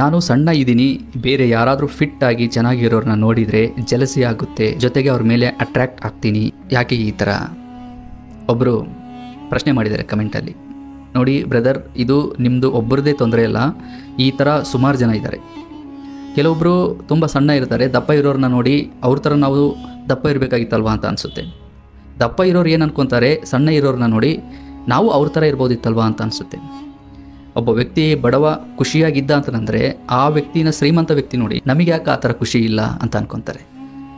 ನಾನು ಸಣ್ಣ ಇದ್ದೀನಿ, ಬೇರೆ ಯಾರಾದರೂ ಫಿಟ್ ಆಗಿ ಚೆನ್ನಾಗಿರೋರನ್ನ ನೋಡಿದರೆ ಜಲಸಿ ಆಗುತ್ತೆ, ಜೊತೆಗೆ ಅವ್ರ ಮೇಲೆ ಅಟ್ರ್ಯಾಕ್ಟ್ ಆಗ್ತೀನಿ. ಯಾಕೆ ಈ ಥರ ಒಬ್ಬರು ಪ್ರಶ್ನೆ ಮಾಡಿದ್ದಾರೆ ಕಮೆಂಟಲ್ಲಿ ನೋಡಿ ಬ್ರದರ್ ಇದು ನಿಮ್ಮದು ಒಬ್ಬರದೇ ತೊಂದರೆ ಅಲ್ಲ, ಈ ಥರ ಸುಮಾರು ಜನ ಇದ್ದಾರೆ. ಕೆಲವೊಬ್ಬರು ತುಂಬ ಸಣ್ಣ ಇರ್ತಾರೆ, ದಪ್ಪ ಇರೋರನ್ನ ನೋಡಿ ಅವ್ರ ಥರ ನಾವು ದಪ್ಪ ಇರಬೇಕಾಗಿತ್ತಲ್ವ ಅಂತ ಅನಿಸುತ್ತೆ. ದಪ್ಪ ಇರೋರು ಏನು ಅನ್ಕೊತಾರೆ, ಸಣ್ಣ ಇರೋರನ್ನ ನೋಡಿ ನಾವು ಅವ್ರ ಥರ ಇರ್ಬೋದಿತ್ತಲ್ವಾ ಅಂತ ಅನಿಸುತ್ತೆ. ಒಬ್ಬ ವ್ಯಕ್ತಿ ಬಡವ ಖುಷಿಯಾಗಿದ್ದ ಅಂತಂದರೆ ಆ ವ್ಯಕ್ತಿನ ಶ್ರೀಮಂತ ವ್ಯಕ್ತಿ ನೋಡಿ ನಮಗೆ ಯಾಕೆ ಆ ಥರ ಖುಷಿ ಇಲ್ಲ ಅಂತ ಅನ್ಕೊತಾರೆ.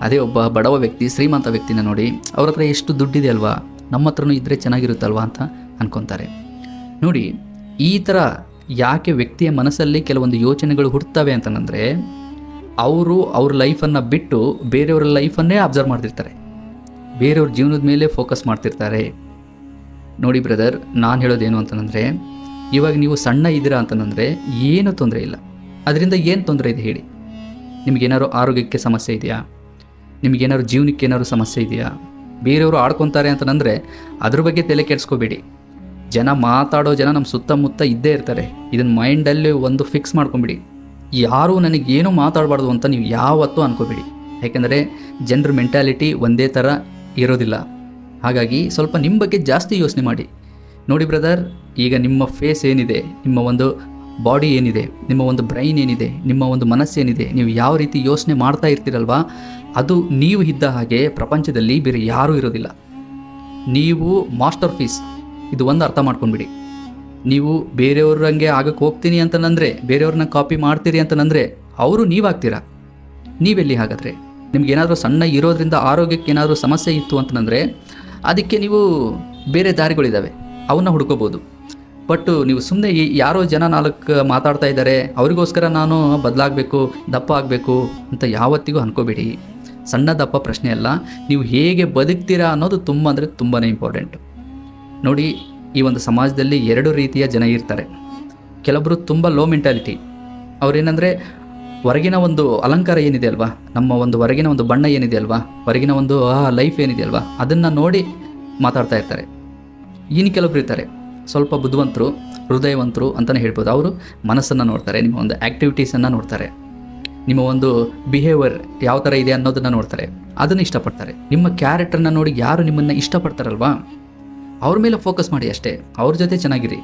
ಅದೇ ಒಬ್ಬ ಬಡವ ವ್ಯಕ್ತಿ, ಶ್ರೀಮಂತ ವ್ಯಕ್ತಿನ ನೋಡಿ ಅವ್ರ ಹತ್ರ ಎಷ್ಟು ದುಡ್ಡಿದೆ ಅಲ್ವಾ, ನಮ್ಮ ಹತ್ರನೂ ಇದ್ದರೆ ಚೆನ್ನಾಗಿರುತ್ತಲ್ವಾ ಅಂತ ಅನ್ಕೊತಾರೆ. ನೋಡಿ, ಈ ಥರ ಯಾಕೆ ವ್ಯಕ್ತಿಯ ಮನಸ್ಸಲ್ಲಿ ಕೆಲವೊಂದು ಯೋಚನೆಗಳು ಹುಡ್ತವೆ ಅಂತಂದರೆ ಅವರು ಅವ್ರ ಲೈಫನ್ನು ಬಿಟ್ಟು ಬೇರೆಯವ್ರ ಲೈಫನ್ನೇ ಅಬ್ಸರ್ವ್ ಮಾಡ್ತಿರ್ತಾರೆ. ಬೇರೆಯವ್ರ ಜೀವನದ ಮೇಲೆ ಫೋಕಸ್ ಮಾಡ್ತಿರ್ತಾರೆ. ನೋಡಿ ಬ್ರದರ್, ನಾನು ಹೇಳೋದೇನು ಅಂತಂದರೆ ಇವಾಗ ನೀವು ಸಣ್ಣ ಇದ್ದೀರಾ ಅಂತಂದರೆ ಏನೂ ತೊಂದರೆ ಇಲ್ಲ. ಅದರಿಂದ ಏನು ತೊಂದರೆ ಇದೆ ಹೇಳಿ. ನಿಮಗೇನಾದ್ರು ಆರೋಗ್ಯಕ್ಕೆ ಸಮಸ್ಯೆ ಇದೆಯಾ? ನಿಮಗೇನಾದ್ರು ಜೀವನಕ್ಕೆ ಏನಾದ್ರು ಸಮಸ್ಯೆ ಇದೆಯಾ? ಬೇರೆಯವರು ಆಡ್ಕೊತಾರೆ ಅಂತಂದರೆ ಅದ್ರ ಬಗ್ಗೆ ತಲೆ ಕೆಡಿಸ್ಕೋಬೇಡಿ. ಜನ ಮಾತಾಡೋ ಜನ ನಮ್ಮ ಸುತ್ತಮುತ್ತ ಇದ್ದೇ ಇರ್ತಾರೆ. ಇದನ್ನು ಮೈಂಡಲ್ಲಿ ಒಂದು ಫಿಕ್ಸ್ ಮಾಡ್ಕೊಂಬಿಡಿ. ಯಾರೂ ನನಗೇನು ಮಾತಾಡಬಾರ್ದು ಅಂತ ನೀವು ಯಾವತ್ತೂ ಅನ್ಕೋಬೇಡಿ. ಯಾಕೆಂದರೆ ಜನರ ಮೆಂಟ್ಯಾಲಿಟಿ ಒಂದೇ ಥರ ಇರೋದಿಲ್ಲ. ಹಾಗಾಗಿ ಸ್ವಲ್ಪ ನಿಮ್ಮ ಬಗ್ಗೆ ಜಾಸ್ತಿ ಯೋಚನೆ ಮಾಡಿ. ನೋಡಿ ಬ್ರದರ್ ಈಗ ನಿಮ್ಮ ಫೇಸ್ ಏನಿದೆ, ನಿಮ್ಮ ಒಂದು ಬಾಡಿ ಏನಿದೆ, ನಿಮ್ಮ ಒಂದು ಬ್ರೈನ್ ಏನಿದೆ, ನಿಮ್ಮ ಒಂದು ಮನಸ್ಸೇನಿದೆ ನೀವು ಯಾವ ರೀತಿ ಯೋಚನೆ ಮಾಡ್ತಾ ಇರ್ತೀರಲ್ವಾ, ಅದು ನೀವು ಇದ್ದ ಹಾಗೆ ಪ್ರಪಂಚದಲ್ಲಿ ಬೇರೆ ಯಾರೂ ಇರೋದಿಲ್ಲ. ನೀವು ಮಾಸ್ಟರ್ ಫೀಸ್ ಇದು ಒಂದು ಅರ್ಥ ಮಾಡ್ಕೊಂಡ್ಬಿಡಿ. ನೀವು ಬೇರೆಯವ್ರಂಗೆ ಆಗಕ್ಕೆ ಹೋಗ್ತೀನಿ ಅಂತನಂದರೆ ಬೇರೆಯವ್ರನ್ನ ಕಾಪಿ ಮಾಡ್ತೀರಿ ಅಂತನಂದರೆ ಅವರು ನೀವಾಗ್ತೀರಾ? ನೀವೆಲ್ಲಿ ಹಾಗಾದರೆ? ನಿಮ್ಗೇನಾದರೂ ಸಣ್ಣ ಇರೋದ್ರಿಂದ ಆರೋಗ್ಯಕ್ಕೆ ಏನಾದರೂ ಸಮಸ್ಯೆ ಇತ್ತು ಅಂತಂದರೆ ಅದಕ್ಕೆ ನೀವು ಬೇರೆ ದಾರಿಗಳಿದ್ದಾವೆ ಅವನ್ನ ಹುಡ್ಕೋಬೋದು ಬಟ್ ನೀವು ಸುಮ್ಮನೆ ಯಾರೋ ಜನ ನಾಲ್ಕು ಮಾತಾಡ್ತಾ ಇದ್ದಾರೆ, ಅವರಿಗೋಸ್ಕರ ನಾನು ಬದಲಾಗಬೇಕು, ದಪ್ಪ ಆಗಬೇಕು ಅಂತ ಯಾವತ್ತಿಗೂ ಅನ್ಕೋಬೇಡಿ. ಸಣ್ಣ ದಪ್ಪ ಪ್ರಶ್ನೆ ಅಲ್ಲ, ನೀವು ಹೇಗೆ ಬದುಕ್ತೀರಾ ಅನ್ನೋದು ತುಂಬ ಅಂದರೆ ತುಂಬಾ ಇಂಪಾರ್ಟೆಂಟ್ ನೋಡಿ, ಈ ಒಂದು ಸಮಾಜದಲ್ಲಿ ಎರಡು ರೀತಿಯ ಜನ ಇರ್ತಾರೆ. ಕೆಲವರು ತುಂಬ ಲೋ ಮೆಂಟಾಲಿಟಿ ಅವರೇನಂದರೆ, ಹೊರಗಿನ ಒಂದು ಅಲಂಕಾರ ಏನಿದೆ ಅಲ್ವಾ? ನಮ್ಮ ಒಂದು ಹೊರಗಿನ ಒಂದು ಬಣ್ಣ ಏನಿದೆ ಅಲ್ವಾ? ಹೊರಗಿನ ಒಂದು ಲೈಫ್ ಏನಿದೆ ಅಲ್ವಾ? ಅದನ್ನು ನೋಡಿ ಮಾತಾಡ್ತಾ ಇರ್ತಾರೆ. ಇನ್ನು ಕೆಲವೊಬ್ರು ಇರ್ತಾರೆ ಸ್ವಲ್ಪ ಬುದ್ಧಿವಂತರು, ಹೃದಯವಂತರು ಅಂತಲೇ ಹೇಳ್ಬೋದು. ಅವರು ಮನಸ್ಸನ್ನು ನೋಡ್ತಾರೆ, ನಿಮ್ಮ ಒಂದು ಆ್ಯಕ್ಟಿವಿಟೀಸನ್ನು ನೋಡ್ತಾರೆ. ನಿಮ್ಮ ಒಂದು ಬಿಹೇವಿಯರ್ ಯಾವ ಥರ ಇದೆ ಅನ್ನೋದನ್ನು ನೋಡ್ತಾರೆ. ಅದನ್ನು ಇಷ್ಟಪಡ್ತಾರೆ. ನಿಮ್ಮ ಕ್ಯಾರೆಕ್ಟರ್ನ ನೋಡಿ ಯಾರು ನಿಮ್ಮನ್ನು ಇಷ್ಟಪಡ್ತಾರಲ್ವಾ? ಅವ್ರ ಮೇಲೆ ಫೋಕಸ್ ಮಾಡಿ ಅಷ್ಟೇ. ಅವ್ರ ಜೊತೆ ಚೆನ್ನಾಗಿರಿ.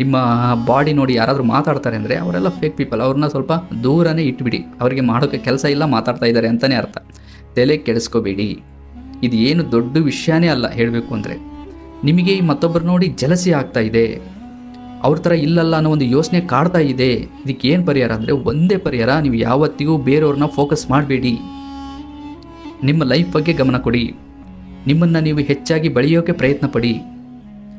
ನಿಮ್ಮ ಬಾಡಿ ನೋಡಿ ಯಾರಾದರೂ ಮಾತಾಡ್ತಾರೆ ಅಂದರೆ ಅವರೆಲ್ಲ ಫೇಕ್ ಪೀಪಲ್ ಅವ್ರನ್ನ ಸ್ವಲ್ಪ ದೂರನೇ ಇಟ್ಬಿಡಿ. ಅವರಿಗೆ ಮಾಡೋಕ್ಕೆ ಕೆಲಸ ಇಲ್ಲ, ಮಾತಾಡ್ತಾ ಇದ್ದಾರೆ ಅಂತಲೇ ಅರ್ಥ. ತಲೆ ಕೆಡಿಸ್ಕೋಬೇಡಿ. ಇದು ಏನು ದೊಡ್ಡ ವಿಷಯನೇ ಅಲ್ಲ ಹೇಳಬೇಕು ಅಂದರೆ. ನಿಮಗೆ ಈ ಮತ್ತೊಬ್ಬರು ನೋಡಿ ಜಲಸಿ ಆಗ್ತಾ ಇದೆ. ಅವ್ರ ಥರ ಇಲ್ಲಲ್ಲ ಅನ್ನೋ ಒಂದು ಯೋಚನೆ ಕಾಡ್ತಾ ಇದೆ. ಇದಕ್ಕೆ ಏನು ಪರಿಹಾರ ಅಂದರೆ ಒಂದೇ ಪರಿಹಾರ, ನೀವು ಯಾವತ್ತಿಗೂ ಬೇರೆಯವ್ರನ್ನ ಫೋಕಸ್ ಮಾಡಬೇಡಿ. ನಿಮ್ಮ ಲೈಫ್ ಬಗ್ಗೆ ಗಮನ ಕೊಡಿ. ನಿಮ್ಮನ್ನು ನೀವು ಹೆಚ್ಚಾಗಿ ಬೆಳೆಯೋಕೆ ಪ್ರಯತ್ನ ಪಡಿ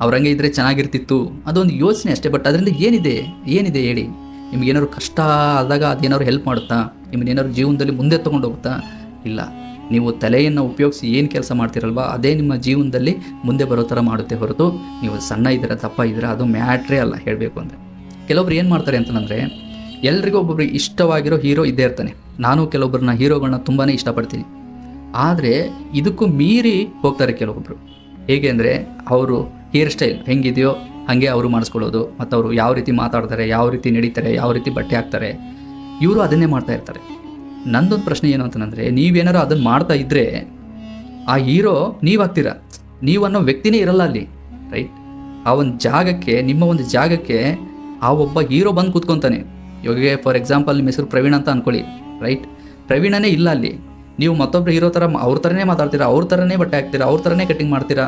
ಅವ್ರಂಗೆ ಇದ್ದರೆ ಚೆನ್ನಾಗಿರ್ತಿತ್ತು. ಅದೊಂದು ಯೋಚನೆ ಅಷ್ಟೇ ಬಟ್ ಅದರಿಂದ ಏನಿದೆ? ಏನಿದೆ ಹೇಳಿ? ನಿಮಗೇನಾದ್ರು ಕಷ್ಟ ಆದಾಗ ಅದೇನಾದ್ರು ಹೆಲ್ಪ್ ಮಾಡುತ್ತಾ? ನಿಮ್ಮನ್ನೇನಾದ್ರು ಜೀವನದಲ್ಲಿ ಮುಂದೆ ತೊಗೊಂಡು ಹೋಗುತ್ತಾ ಇಲ್ಲ. ನೀವು ತಲೆಯನ್ನು ಉಪಯೋಗಿಸಿ ಏನು ಕೆಲಸ ಮಾಡ್ತಿರಲ್ವಾ, ಅದೇ ನಿಮ್ಮ ಜೀವನದಲ್ಲಿ ಮುಂದೆ ಬರೋ ಥರ ಮಾಡುತ್ತೆ ಹೊರತು ನೀವು ಸಣ್ಣ ಇದ್ದೀರಾ, ದಪ್ಪ ಇದ್ದೀರಾ, ಅದು ಮ್ಯಾಟ್ರೇ ಅಲ್ಲ ಹೇಳಬೇಕು ಅಂದರೆ. ಕೆಲವೊಬ್ರು ಏನು ಮಾಡ್ತಾರೆ ಅಂತಂದರೆ, ಎಲ್ರಿಗೂ ಒಬ್ಬೊಬ್ರಿಗೆ ಇಷ್ಟವಾಗಿರೋ ಹೀರೋ ಇದ್ದೇ ಇರ್ತಾನೆ. ನಾನು ಕೆಲವೊಬ್ಬರನ್ನ ಹೀರೋಗಳನ್ನ ತುಂಬಾ ಇಷ್ಟಪಡ್ತೀನಿ. ಆದರೆ ಇದಕ್ಕೂ ಮೀರಿ ಹೋಗ್ತಾರೆ ಕೆಲವೊಬ್ಬರು ಹೇಗೆ ಅಂದರೆ, ಅವರು ಹೇರ್ ಸ್ಟೈಲ್ ಹೆಂಗಿದೆಯೋ ಹಾಗೆ ಅವರು ಮಾಡಿಸ್ಕೊಳ್ಳೋದು ಮತ್ತು ಅವರು ಯಾವ ರೀತಿ ಮಾತಾಡ್ತಾರೆ, ಯಾವ ರೀತಿ ನಡೀತಾರೆ, ಯಾವ ರೀತಿ ಬಟ್ಟೆ ಹಾಕ್ತಾರೆ, ಇವರು ಅದನ್ನೇ ಮಾಡ್ತಾ ಇರ್ತಾರೆ. ನಂದೊಂದು ಪ್ರಶ್ನೆ ಏನು ಅಂತಂದರೆ ನೀವೇನಾರು ಅದನ್ನು ಮಾಡ್ತಾ ಇದ್ದರೆ ಆ ಹೀರೋ ನೀವಾಗ್ತೀರ? ನೀವು ಅನ್ನೋ ವ್ಯಕ್ತಿನೇ ಇರಲ್ಲ ಅಲ್ಲಿ ರೈಟ್ ಆ ಒಂದು ಜಾಗಕ್ಕೆ, ನಿಮ್ಮ ಒಂದು ಜಾಗಕ್ಕೆ ಆ ಒಬ್ಬ ಹೀರೋ ಬಂದು ಕೂತ್ಕೊತಾನೆ. ಇವಾಗ ಫಾರ್ ಎಕ್ಸಾಂಪಲ್ ನಿಮ್ಮ ಹೆಸರು ಪ್ರವೀಣ್ ಅಂತ ಅಂದ್ಕೊಳ್ಳಿ ರೈಟ್ ಪ್ರವೀಣನೇ ಇಲ್ಲ ಅಲ್ಲಿ. ನೀವು ಮತ್ತೊಬ್ಬರು ಹೀರೋ ಥರ ಅವ್ರ ಥರನೇ ಮಾತಾಡ್ತೀರಾ, ಅವ್ರ ಥರನೇ ಬಟ್ಟೆ ಹಾಕ್ತೀರಾ, ಅವ್ರ ಥರನೇ ಕಟಿಂಗ್ ಮಾಡ್ತೀರಾ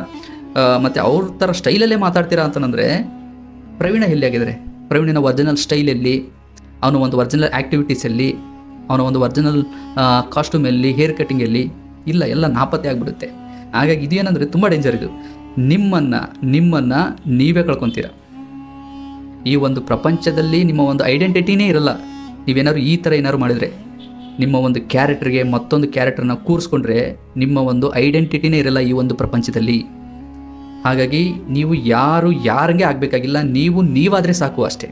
ಮತ್ತು ಅವ್ರ ಥರ ಸ್ಟೈಲಲ್ಲೇ ಮಾತಾಡ್ತೀರಾ ಅಂತಂದರೆ ಪ್ರವೀಣ ಎಲ್ಲಿ ಆಗಿದ್ದಾರೆ ಪ್ರವೀಣನ ಒರಿಜಿನಲ್ ಸ್ಟೈಲಲ್ಲಿ ಅವನ ಒಂದು ಒರಿಜಿನಲ್ ಆ್ಯಕ್ಟಿವಿಟೀಸಲ್ಲಿ ಅವನ ಒಂದು ಒರಿಜಿನಲ್ ಕಾಸ್ಟ್ಯೂಮಲ್ಲಿ ಹೇರ್ ಕಟ್ಟಿಂಗಲ್ಲಿ ಇಲ್ಲ, ಎಲ್ಲ ನಾಪತ್ತೆ ಆಗಿಬಿಡುತ್ತೆ. ಹಾಗಾಗಿ ಇದೇನಂದರೆ ತುಂಬ ಡೇಂಜರ್ ಇದು. ನಿಮ್ಮನ್ನು ನಿಮ್ಮನ್ನು ನೀವೇ ಕಳ್ಕೊತೀರ. ಈ ಒಂದು ಪ್ರಪಂಚದಲ್ಲಿ ನಿಮ್ಮ ಒಂದು ಐಡೆಂಟಿಟಿನೇ ಇರಲ್ಲ. ನೀವೇನಾದ್ರು ಈ ಥರ ಏನಾದ್ರು ಮಾಡಿದರೆ, ನಿಮ್ಮ ಒಂದು ಕ್ಯಾರೆಕ್ಟರ್ಗೆ ಮತ್ತೊಂದು ಕ್ಯಾರೆಕ್ಟರ್ನ ಕೂರಿಸ್ಕೊಂಡ್ರೆ ನಿಮ್ಮ ಒಂದು ಐಡೆಂಟಿಟಿನೇ ಇರಲ್ಲ ಈ ಒಂದು ಪ್ರಪಂಚದಲ್ಲಿ. ಹಾಗಾಗಿ ನೀವು ಯಾರು, ಯಾರಿಗೆ ಆಗಬೇಕಾಗಿಲ್ಲ, ನೀವು ನೀವಾದರೆ ಸಾಕು ಅಷ್ಟೇ.